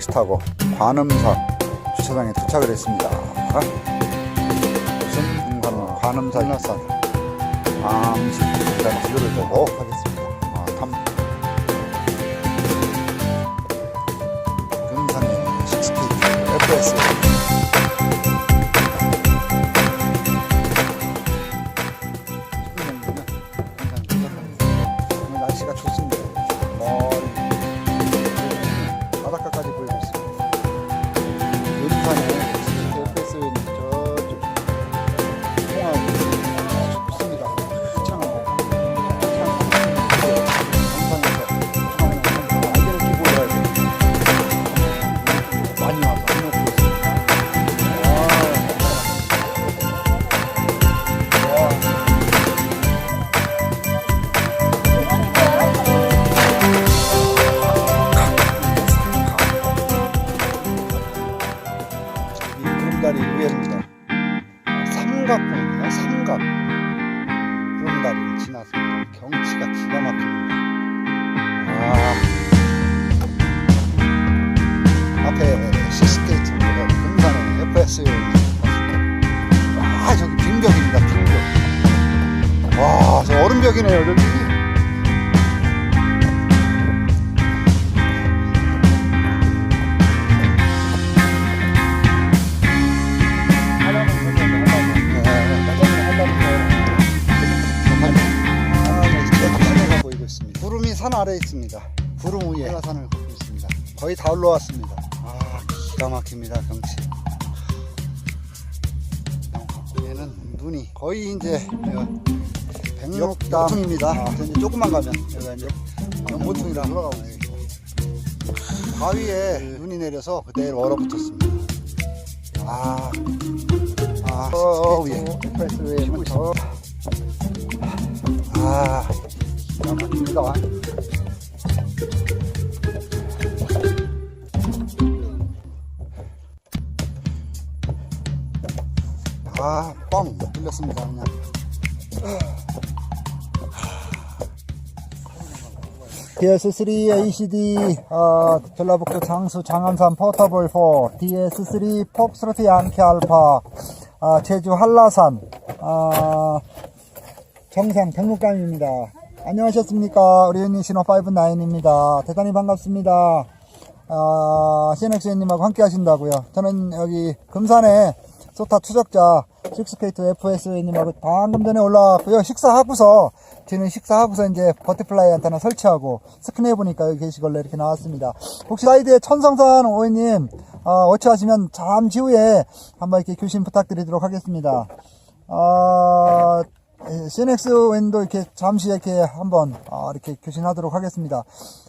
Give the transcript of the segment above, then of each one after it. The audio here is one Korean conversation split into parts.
타고 관음사 주차장에 도착을 했습니다. 무슨 관음, 관음사 인하산 잠시 일단 지도를 보고 하겠습니다. 얼음벽이네요, 여기. 구름이 산 아래에 있습니다. 구름 위에 한라산을 걷고 있습니다. 거의 다 올라왔습니다. 아 기가 막힙니다 경치. 위에는 눈이 거의 이제 백록담입니다. 이제 조금만 가면 여기가 이제 연보통이라 흘러가고. 바위에 눈이 내려서 그대로 얼어붙었습니다. 아, 아, 저 위에 엑스프레스웨이는 저 아, 기가 막힙니다. 아, 뻥 뚫렸습니다. 그냥. DS3 ACD 어, 전라북도 장수 장암산 포터블 4 DS3 폭스로트 양키 알파 어, 제주 한라산 어, 정상 백록감입니다. 안녕하셨습니까? 우리 윤님 신호 59입니다. 대단히 반갑습니다. 아, CNX님하고 함께 하신다고요. 저는 여기 금산에 소타 추적자 식스케이트 FS님하고 방금 전에 올라왔고요. 식사하고서 저는 식사하고서 이제 버터플라이 안테나 설치하고 스크린 해 보니까 여기 계시걸로 이렇게 나왔습니다. 혹시 사이드에 천성산 오해님 어, 워치하시면 잠시 후에 한번 이렇게 교신 부탁드리도록 하겠습니다. 아, 예, CNX 웬도 이렇게 잠시 이렇게 한번 어, 이렇게 교신하도록 하겠습니다.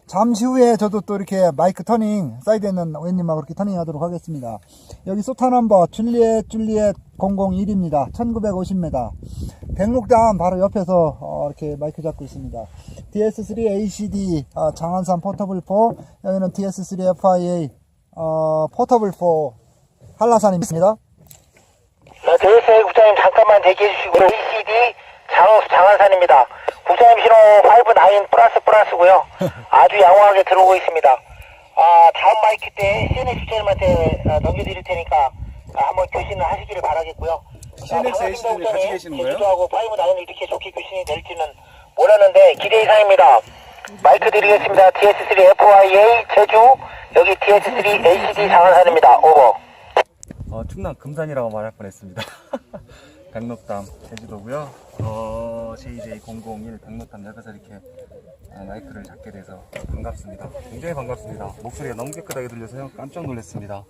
잠시 후에 저도 또 이렇게 마이크 터닝 사이드에 있는 웬님하고 이렇게 터닝 하도록 하겠습니다. 여기 소타 넘버 줄리엣 줄리엣 001입니다. 1950m. 백록담 바로 옆에서 어, 이렇게 마이크 잡고 있습니다. DS3 ACD 어, 장안산 포터블 4 여기는 DS3 FIA 어, 포터블 4 한라산입니다. 네, 대회사의 국장님 잠깐만 대기해 주시고 ACD 장수 장한산입니다. 국장님 신호 59 플러스 플러스고요. 아주 양호하게 들어오고 있습니다. 아, 다음 마이크 때 CNX 국장님한테 아, 넘겨드릴 테니까 아, 한번 교신을 하시기를 바라겠고요. CNX 는 같이 계시는 거예요? 제주도하고 59이 이렇게 좋게 교신이 될지는 몰랐는데 기대 이상입니다. 마이크 드리겠습니다. TS3 FIA 제주 여기 TS3 ACD 장한산입니다. 오버. 어, 충남 금산이라고 말할 뻔했습니다. 백록담 제주도고요. 어, JJ001 백록담 옆에서 이렇게 아, 마이크를 잡게 돼서 반갑습니다. 굉장히 반갑습니다. 목소리가 너무 깨끗하게 들려서 요. 깜짝 놀랐습니다.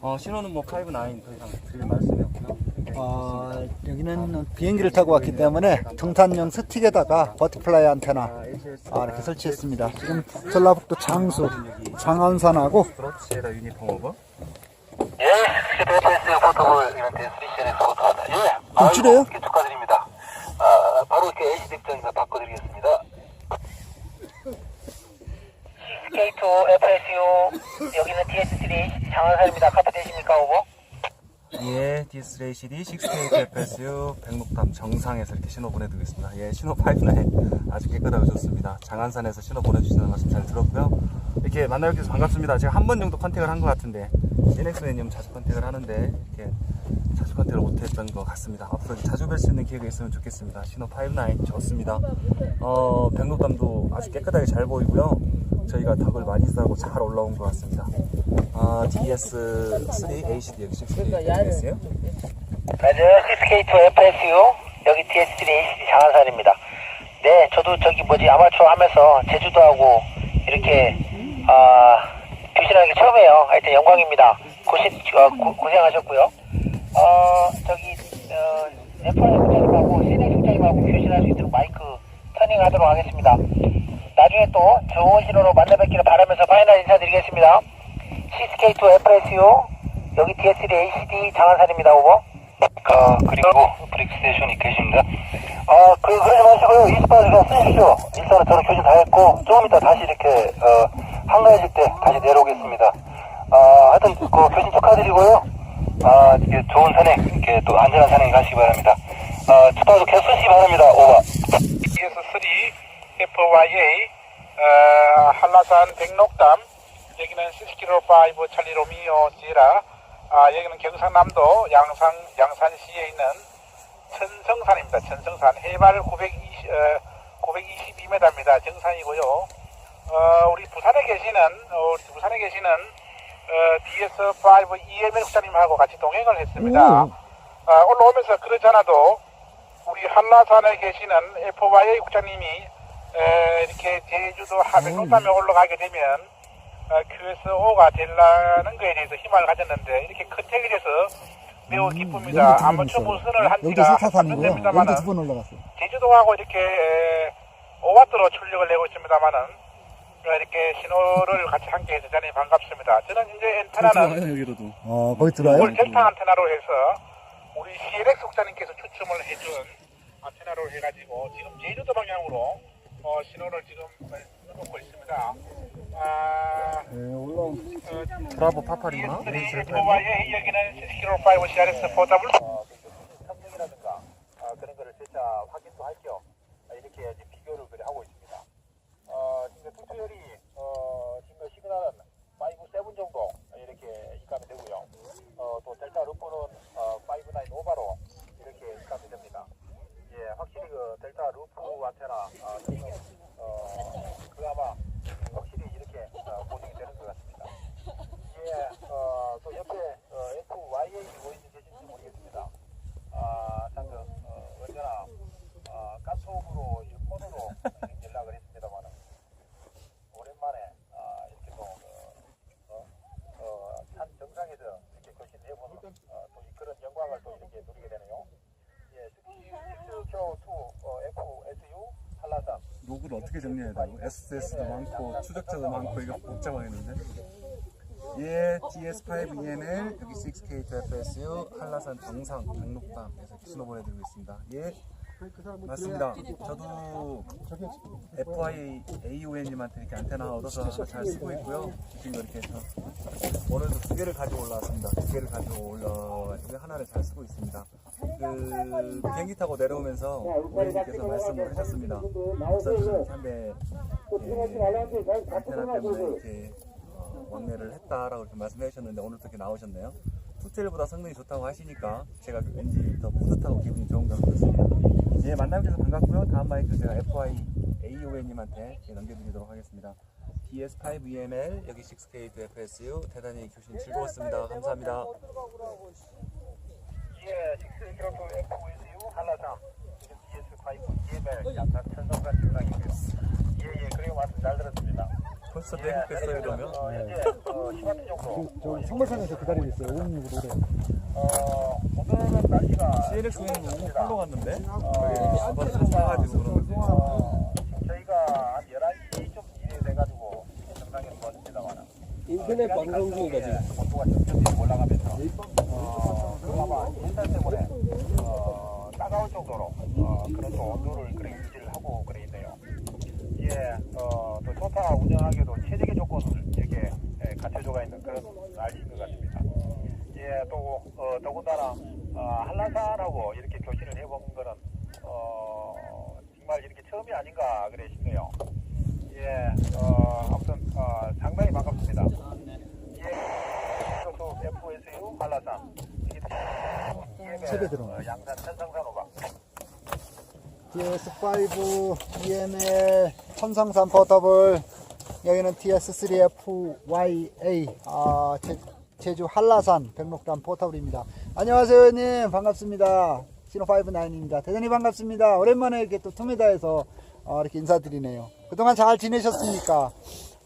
어, 신호는 뭐 59, 더 이상 드릴 말씀이 없고요. 어, 여기는 비행기를 타고 왔기 때문에 등산용 스틱에다가 버터플라이 안테나 아, 이렇게 설치했습니다. 지금 전라북도 장수 장안산하고 브러치에다 유니폼 오버. 예, 스케이트S 포터볼 이벤트 3CNS 포터입니다. 예, 돌출해요? 아이고, 이렇게 축하드립니다. 아, 바로 이렇게 AC 덱장에서 바꿔드리겠습니다. 스케이트 FSU 여기는 DS3 장한산입니다. 카드 되십니까, 오버? 예, DS ACD 6K FSU 백록담 정상에서 이렇게 신호 보내드리겠습니다. 예, 신호 59 아주 깨끗하고 좋습니다. 장안산에서 신호 보내주시는 말씀 잘 들었고요. 이렇게 만나 뵙게 돼서 반갑습니다. 제가 한 번 정도 컨택을 한 것 같은데 NX맨님 자주 컨택을 하는데 이렇게 자주 컨택을 못했던 것 같습니다. 앞으로 자주 뵐 수 있는 기회가 있으면 좋겠습니다. 신호 59 좋습니다. 어, 백록담도 아주 깨끗하게 잘 보이고요. 저희가 덕을 많이 싸고 잘 올라온 것 같습니다. 아, DS3 HD 6 DS요? 맞아요. CSK2 FSU 여기 DS3 ACD 장한산입니다. 네, 저도 저기 뭐지 아마추어 하면서 제주도하고 이렇게 아 교신하는 게 처음이에요. 하여튼 영광입니다. 고신 어, 고, 고생하셨고요. 어 저기 어 FI 국장님하고 CNX 국장님하고 교신할 수 있도록 마이크 터닝하도록 하겠습니다. 나중에 또 좋은 신호로 만나 뵙기를 바라면서 파이널 인사드리겠습니다. CSK2 FSU 여기 DS3 ACD 장한산입니다. 오버. 어, 그리고 브릭 스테이션이 계십니다. 아, 그, 그러지 마시고요. 이스파드가 쓰십시오. 일단은 저는 교신 다 했고, 조금 이따 다시 이렇게, 어, 한가해질 때 다시 내려오겠습니다. 아, 하여튼, 그, 교신 축하드리고요. 아, 이게 좋은 산행, 이렇게 또 안전한 산행 가시기 바랍니다. 아, 축하도 계속 쓰시기 바랍니다. 오버. ES3 FYA 어, 한라산 백록담 여기는 60km 찰리 로미오 지라 아, 여기는 경상남도 양산 양산시에 있는 천성산입니다. 천성산 해발 920 어, 922m입니다. 정산이고요. 어, 우리 부산에 계시는 어, 우리 부산에 계시는 어, DS5 EML 국장님하고 같이 동행을 했습니다. 오. 아, 올라오면서 그러잖아도 우리 한라산에 계시는 FYA 국장님이 에, 이렇게 제주도 하백록담에 올라가게 되면 어, QSO가 되려는 거에 대해서 희망을 가졌는데 이렇게 컨택이 돼서 매우 기쁩니다. 여기도 아마추어 두번 무슨을 한 지가 4타 3년 산이고요. 됩니다만은 여기도 두번 올라갔어요. 제주도하고 이렇게 에, 오와트로 출력을 내고 있습니다만은 어, 이렇게 신호를 같이 함께 해서 대단히 반갑습니다. 저는 이제 엔테나는 여기로도. 어, 거기 들어요? 올 델타 안테나로 해서 우리 CLX 국장님께서 추첨을 해준 안테나로 해가지고 지금 제주도 방향으로 어, 신호를 지금 넣고 있습니다. 아, 네, 올라온. 브라보 파파리나? ES3 FYA 여기는 60km 5 CRS 4W 어, 성능이라든가 어, 그런 거를 진짜 확인도 할겸 이렇게 이제 비교를 그래 하고 있습니다. 어, 지금 투투열이 어, 지금 시그널은 5, 7 정도 이렇게 입감이 되고요. 어, 또 델타 루프는 어, 5, 9 오바로 이렇게 입감이 됩니다. 예, 확실히 그 델타 루프 안테나 어, 성능, 어, 그나마 확실히 이렇게 어, 보정이 되는 것 같습니다. 예, 어, 또 옆에 어, FYA 보이지 계신지 모르겠습니다. 아, 잠깐 어, 언제나 어, 카톡으로 이 폰으로 연락을 했습니다만 오랜만에 아, 이렇게 또 어, 어, 어, 산 정상에서 이렇게 거신 해보는 어, 또 이- 그런 영광을 또 이렇게 누리게 되네요. 예, 6Q2 어, FSU 한라산 로그를 어떻게 정리해야 되고 SS도 많고 추적자도 많고 이거 복잡하겠는데. 예 DS5ENL 여기 6K2FSU 한라산 정상 장록담에서 신호 보내드리고 있습니다. 예 맞습니다. 저도 FI AON님한테 이렇게 안테나 얻어서 잘 쓰고 있고요. 지금 이렇게 해서 오늘도 두 개를 가지고 올라왔습니다. 두 개를 가지고 올라와가지고 하나를 잘 쓰고 있습니다 그 비행기 타고 내려오면서 고객님께서 말씀을 하셨습니다 우선 참배 안테나 때문에 이렇게 어, 왕래를 했다라고 이렇게 말씀해 주셨는데 오늘 또 이렇게 나오셨네요. 투텔보다 성능이 좋다고 하시니까 제가 왠지 더 뿌듯하고 기분이 좋은 것 같습니다. 예, 만나주셔서 반갑고요. 다음 마이크 제가 FI AON님한테 넘겨드리도록 하겠습니다. DS5EML 여기 6K2FSU 대단히 교신 즐거웠습니다. 감사합니다. 예, 6km FSU 한라산 지금 DS5 EML 약간 천성산 중앙이고요. 예, 예, 그리고 말씀 잘 들었습니다. 벌써 예, 내국됐어요 이러면? 어, 현재 어, 10와트 정도. 저 성물산에서 기다리고 있어요. 566 노래. 어, 오늘은 날씨가 CNX는 오늘 팔로 갔는데 어, 사가지고 그러는데 어, 지금 저희가 한 11시 좀 이래 돼가지고 정상에서 왔습니다만 인터넷 방송 중이다 지금. 온도가 점점 올라가면서 이렇게 교신을 해본 거는 어, 정말 이렇게 처음이 아닌가 그러시네요. 예, 어, 아무튼 어, 상당히 반갑습니다. 예, 소수 FSU 한라산. 세배 양산 천상산호박 DS5 예, EML 천상산 포터블. 여기는 TS3FYA 아, 제주 한라산 백록담 포터블입니다. 안녕하세요 형님 반갑습니다. 신호59입니다. 대단히 반갑습니다. 오랜만에 이렇게 또 투메다에서 어, 이렇게 인사드리네요. 그동안 잘 지내셨습니까?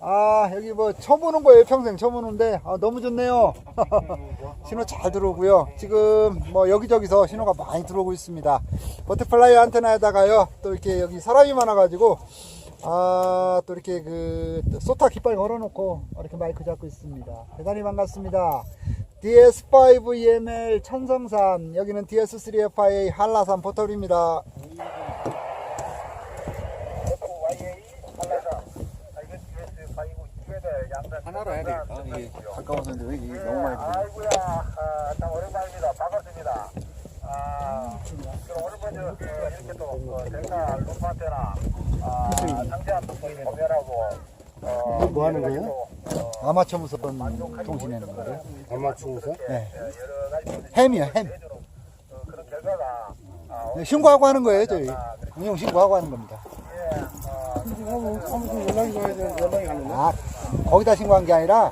아 여기 뭐 처음 오는 거예요 평생 처음 오는데 아, 너무 좋네요 신호 잘 들어오고요 지금 뭐 여기저기서 신호가 많이 들어오고 있습니다 버터플라이 안테나에다가요 또 이렇게 여기 사람이 많아가지고 아 또 이렇게 그 소타 깃발 걸어놓고 이렇게 마이크 잡고 있습니다. 대단히 반갑습니다. DS5 EML 천성산 여기는 DS3FIA 한라산 포털입니다 FYA 한라산 아, 이건 US5 2m 양산 하나로 해야 되겠다. 이게 가까워서 근데 왜 이게 너무 많이 들어? 아이고야 아, 참 오랜만입니다. 반갑습니다. 아, 그럼 오랜만에 그, 이렇게 또 그, 델타 루파테나 아, 상대한 어, 뭐 하는 거예요? 아마추어 무선 통신하는 거예요 아마추어서? 네. 여러 가지 햄이요 햄 네, 신고하고 하는 거예요 저희 운영 신고하고 하는 겁니다 아 거기다 신고한 게 아니라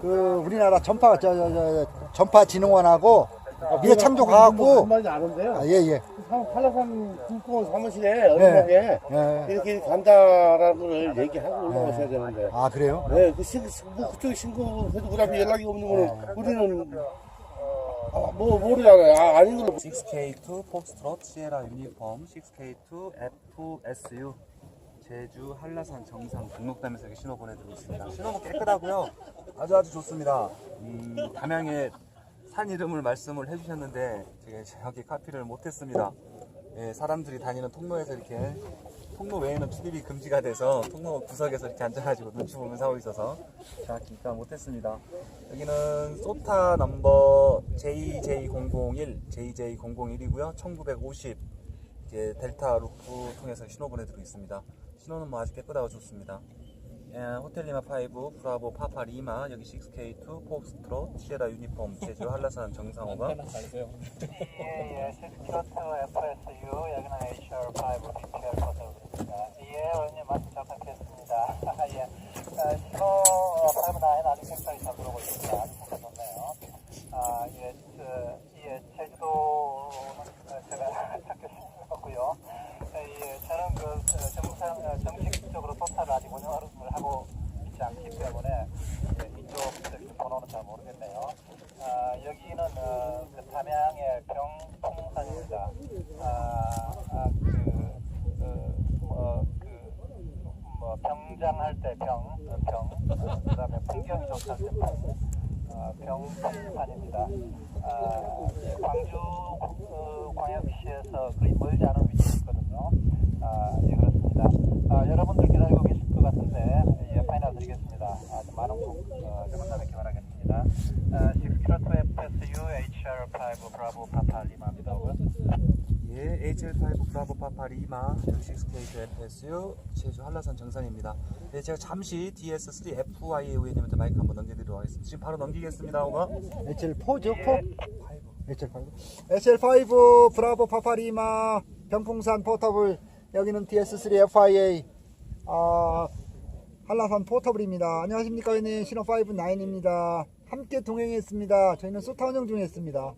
그 우리나라 전파 저, 저, 저 전파 진흥원하고 미래 창조 과학부 말인지 아는데요. 아 예예 한라산 국공원 사무실에 어린하게 예. 이렇게 간다라는 걸 얘기하고 올라가셔야 되는데. 아 그래요? 네, 그 신, 뭐 그쪽에 신고해도 그다음에 연락이 없는 거는 우리는 아, 뭐 모르잖아요. 아, 아닌 걸로. 6K2 폭스트롯 시에라 유니폼 6K2 FSU 제주 한라산 정상 등록담에서 이렇게 신호 보내드리고 있습니다. 신호도 깨끗하고요. 아주 아주 좋습니다. 음, 담양의 산 이름을 말씀을 해주셨는데 제가 정확히 카피를 못했습니다. 예, 사람들이 다니는 통로에서 이렇게 통로 외에는 출입이 금지가 돼서 통로 구석에서 이렇게 앉아가지고 눈치 보면서 하고 있어서 정확히 입가 못했습니다. 여기는 소타 넘버 JJ001, JJ001이고요. 1950 이제 델타 루프 통해서 신호 보내드리고 있습니다. 신호는 뭐 아주 깨끗하고 좋습니다. 예, 호텔 리마 5, 브라보 파파 리마, 여기 6K2, 폭스트롯, 시에라 유니폼, 제주 한라산 정상호가 예, 예, 시스코트 FSU, 여기는 HR5 BPL 포털입니다. 예, 원님 말씀 잘 받겠습니다. 예, 아, 신호 5-9 아주 굉장히 잘 들어오고 있습니다. 아주 좋좋네요 아, 예, 저, 예, 제주도는 어, 제가 찾기 힘들었고요. 예, 저는 그, 어, 정상, 어, 정식적으로 토탈을 아직 운영을 하고 있지 않기 때문에 예, 이쪽 번호는 잘 모르겠네요. 아, 여기는 어, 그 담양의 병풍산입니다. 아, 아, 그, 그, 뭐, 그, 뭐, 병장할 때 병, 어, 병, 어, 그 다음에 풍경이 좋다 때 풍, 어, 병풍산입니다. 아, 예, 광주 어, 광역시에서 거의 멀지 않은 위치에 있거든요. 아, 예, 그렇습니다. 아, 여러분들 기다리고 계실 것 같은데, 예, 파이널 드리겠습니다. 아주 많은 분, 어, 좀 만나뵙기 바라겠습니다. 아, 6km FSU HR5 브라보 파파 리마입니다. 오버. 예, HL5 브라보 파파 리마 6K2 FSU 제주 한라산 정상입니다. 네, 제가 잠시 DS3 FIA 의원님한테 마이크 한번 넘겨드리도록 하겠습니다. 지금 바로 넘기겠습니다. 오가 HL4죠 4 HL5 HL5 브라보 파파리마 병풍산 포터블. 여기는 DS3 FIA 아, 한라산 포터블입니다. 안녕하십니까. 의원님 신호 59입니다. 함께 동행했습니다. 저희는 소타 운영 중에 있습니다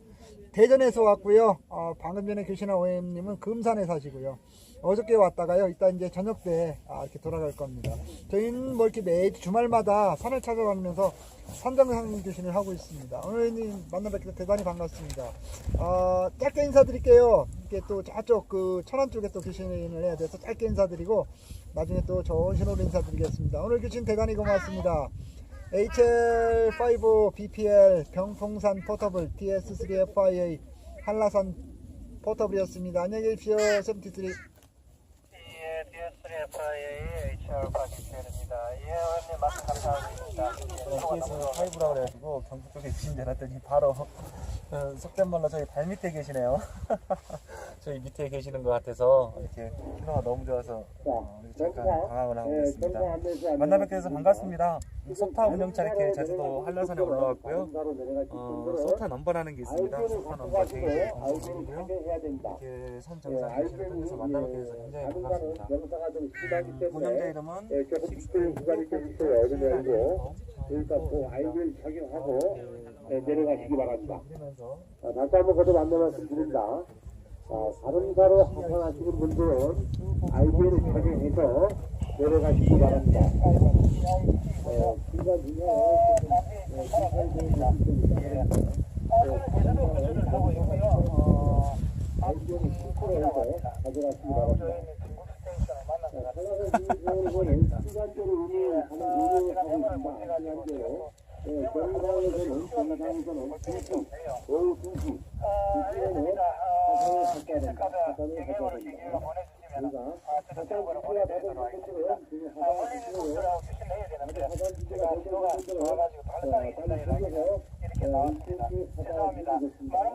대전에서 왔고요. 어, 방금 전에 계신 OM님은 금산에 사시고요. 어저께 왔다가요. 이따 이제 저녁 때 아, 이렇게 돌아갈 겁니다. 저희는 뭐 이렇게 매주 주말마다 산을 찾아다니면서 산정상 교신을 하고 있습니다. 오늘 의원님 만나 뵙게 대단히 반갑습니다. 어, 짧게 인사드릴게요. 이렇게 또 저쪽 그 천안 쪽에 또 교신을 해야 돼서 짧게 인사드리고 나중에 또 좋은 신호로 인사드리겠습니다. 오늘 교신 대단히 고맙습니다 HL5 BPL 병풍산 포터블 DS3 FIA 한라산 포터블이었습니다. 안녕히 계십시오. 73. 예, DS3 FIA HR 파기입니다 예, 원님 말씀 감사합니다. 예, TS 5라 그래가지고 경북 쪽에 계신 줄 알았더니 바로 어, 속된 말로 저희 발 밑에 계시네요. 저희 밑에 계시는 것 같아서 이렇게 신호가 너무 좋아서 어, 잠깐 방황을 하고 있습니다. 만나 뵙게 돼서 반갑습니다. 소타 운영차 이렇게 제주도 한라산에 올라왔고요. 어, 소타 넘버라는 게 있습니다. 소타 넘버 제2 공성이고요. 이렇게 산 정상 계시는 분에서 만나 뵙게 돼서 굉장히 반갑습니다. 음, 운영자 이름은 착용하고 네, 내려가시기 바랍니다. 다시 한번 거듭 안내 말씀드립니다. 아, 다른 가로 하산하시는 분들은 아이디를 착용해서 내려가시기 바랍니다. 어, 중간 중간에 지금, 네, 중간 중간에 있습니다. 아이디를 신고해서 가져가시기 바랍니다. 한라산 시간대로 운영하는 운영하고 있습니다. 시간대로. 네, 경상에서는 경상에서는 2시, 오후 2시, 2시에는 사산을 갖다 됩니다. 사산을 갖다 됩니다. 우리가 사산 지지가 받은 분들은 지금 사산 지지로 사산 지지가 되신 분들은 어, 빨리 챙겨서 일주일 사산을 드리겠습니다. 많은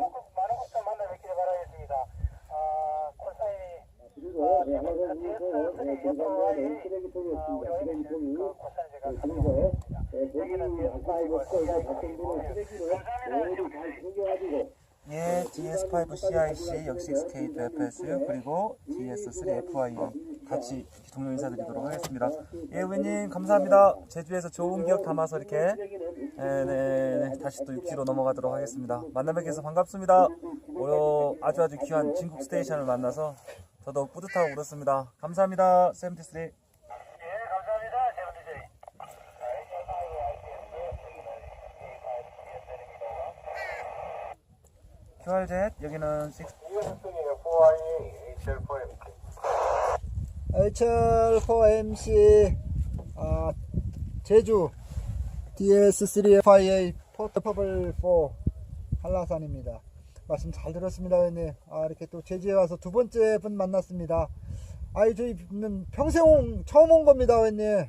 곳도 만나 뵙기를 바라겠습니다. 아, 콜사인이 그리고 네, 한라산 지지에서는 네, 경상도에는 쓰레기통이 없습니다. 쓰레기통이 네, 그래서 네, 본인이 아까 입었고 이거 작성되는 쓰레기를 모두 잘 챙겨가지고 예, GS5CIC 역시 스케이트 FSU 그리고 GS3FI 같이 동료 인사드리도록 하겠습니다. 예, 의원님 감사합니다. 제주에서 좋은 기억 담아서 이렇게 네, 네, 네, 다시 또 육지로 넘어가도록 하겠습니다. 만나 뵙게 해서 반갑습니다. 오늘 아주 아주 귀한 진국 스테이션을 만나서 더더욱 뿌듯하고 그렇습니다. 감사합니다. 세븐티스리. 예, 감사합니다. 세븐티스리. QRZ 여기는 6 HL4MC 아, 제주 DS3FIA 포터퍼블 4 한라산입니다. 말씀 잘 들었습니다, 의원님. 아, 이렇게 또 제주에 와서 두 번째 분 만났습니다. 아이, 저희는 평생 온- 처음 온 겁니다, 의원님.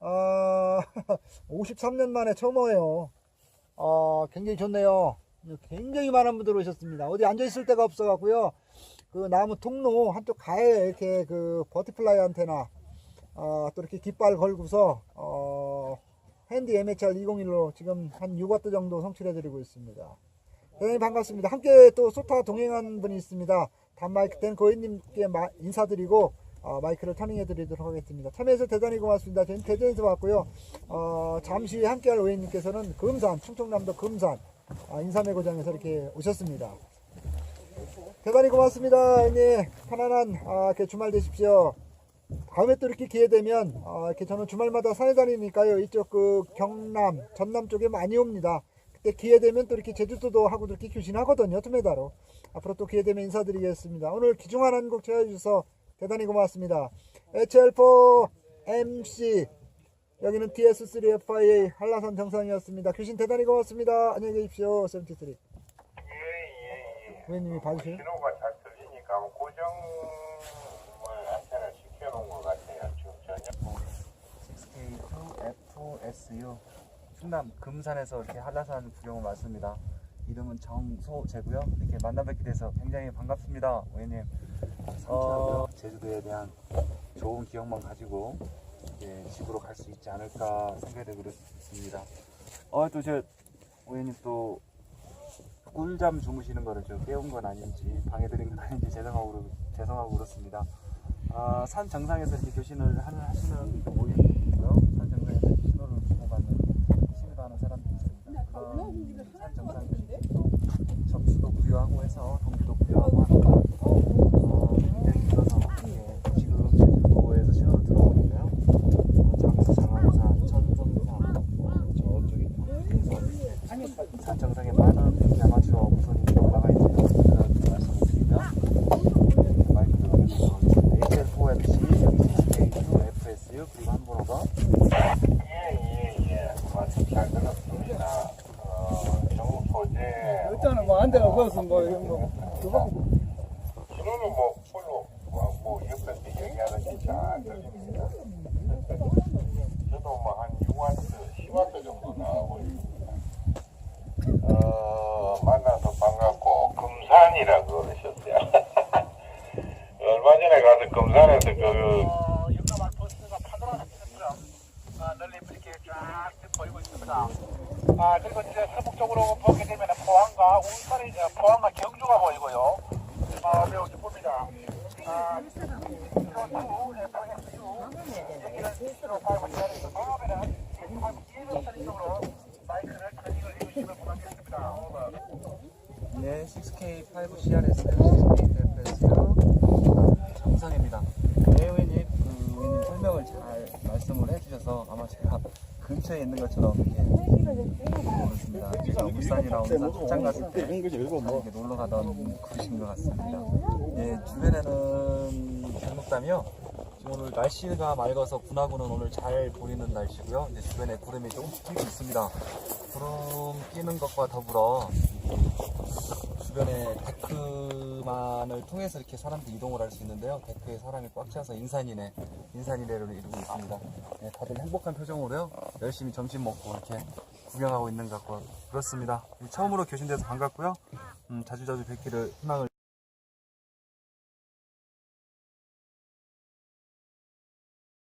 아, 53년 만에 처음 와요. 아, 굉장히 좋네요. 굉장히 많은 분들 오셨습니다. 어디 앉아있을 데가 없어갖고요. 그 나무 통로 한쪽 가에 이렇게 그 버티플라이 안테나 어, 또 이렇게 깃발 걸고서 어, 핸디 MHR 201로 지금 한 6와트 정도 성취해드리고 있습니다. 대단히 반갑습니다. 함께 또 소타 동행한 분이 있습니다. 단마이크 된 고객님께 마- 인사드리고 어, 마이크를 타밍해드리도록 하겠습니다. 참여해서 대단히 고맙습니다. 저희는 대전에서 왔고요. 어, 잠시 함께할 오해님께서는 금산, 충청남도 금산 아, 인삼의 고장에서 이렇게 오셨습니다. 대단히 고맙습니다. 형님 편안한 아, 이렇게 주말 되십시오. 다음에 또 이렇게 기회 되면 아, 이렇게 저는 주말마다 산에 다니니까요. 이쪽 그 경남, 전남 쪽에 많이 옵니다. 그때 기회 되면 또 이렇게 제주도도 하고 이렇게 교신하거든요. 투메다로. 앞으로 또 기회 되면 인사드리겠습니다. 오늘 귀중한 한곡 채워주셔서 대단히 고맙습니다. HL4 MC 여기는 DS3FIA 한라산 정상이었습니다. 교신 대단히 고맙습니다. 안녕히 계십시오. 73. 예 예예. 고객님이 봐주세요. 신호가 잘 들리니까 뭐 고정을 안테나 시켜놓은 것 같아요. 지금 전혀. 6K2 FSU 충남 금산에서 이렇게 한라산 구경을 왔습니다. 이름은 정소재고요. 이렇게 만나 뵙게 돼서 굉장히 반갑습니다, 오해님. 어, 제주도에 대한 좋은 기억만 가지고 이제 집으로 갈 수 있지 않을까 생각이 그렇습니다. 어, 또저 오해님 또 꿀잠 주무시는 거를 저 깨운 건 아닌지 방해드린 건 아닌지 죄송하고 죄송하고 그렇습니다. 아, 산 정상에서 이렇게 교신을 하는 하시는 모임이고요. 산 정상에서 신호를 주고받는 취미도 하는 사람들이 있습니다. 그런 산 정상에 또 접수도 부여하고 해서 동기도 부여하고 하니까 어, 굉장히 있어서 예, 지금 제주도에서 신호를 들어보니까요. 어, 장수, 장안산, 천정산, 어, 저쪽에 경산 산 정상에 많은 아마추어 우선이 올라가 있는 그런 말씀을 드리며 마이크 들어가면서 HL4MC, 여기 FSU 그리고 한 번 더. 예예예. 말씀 잘 들었습니다. 어, 정부 소재. 일단은 뭐 안 되는 것은 뭐 이런 거 그거 신호는 뭐 풀로 뭐, 뭐 옆에서 얘기하듯이 잘 들립니다. 저도 뭐 한 6와트, 10와트 정도 나오고 있습니다. 어, 만나서 반갑고 금산이라고 그러셨어요. 어, 영남 알프스가 파노라마처럼 어, 널리 이렇게 쫙 보이고 있습니다. 아 그리고 이제 서북 쪽으로 보게 되면 포항과 울산이 어, 포항과 경주가 보이고요. 어, 매우 기쁩니다. 아, 그리고 FSU 여기는 스스로 파이브 시간에서 다음에는 파이브 쪽으로 마이크를 커닝을 해주시면 고맙겠습니다. 오버. 네, 6K5 CRS, 6K FS요. 정상입니다. 네, 의원님, 그 의원님 설명을 잘 말씀을 해주셔서 아마 제가 근처에 있는 것처럼 이렇게 보였습니다. 제가 울산이나 울산 출장 갔을 때 이렇게 놀러 가던 곳인 것 같습니다. 예, 주변에는. 지금 오늘 날씨가 맑아서 분화구는 오늘 잘 보이는 날씨고요. 이제 주변에 구름이 조금씩 끼고 있습니다. 구름 끼는 것과 더불어 주변에 데크만을 통해서 이렇게 사람들이 이동을 할 수 있는데요. 데크에 사람이 꽉 차서 인산이네, 인산이네를 이루고 있습니다. 네, 다들 행복한 표정으로요. 열심히 점심 먹고 이렇게 구경하고 있는 것 같고 그렇습니다. 처음으로 교신돼서 반갑고요. 음, 자주자주 뵙기를 희망을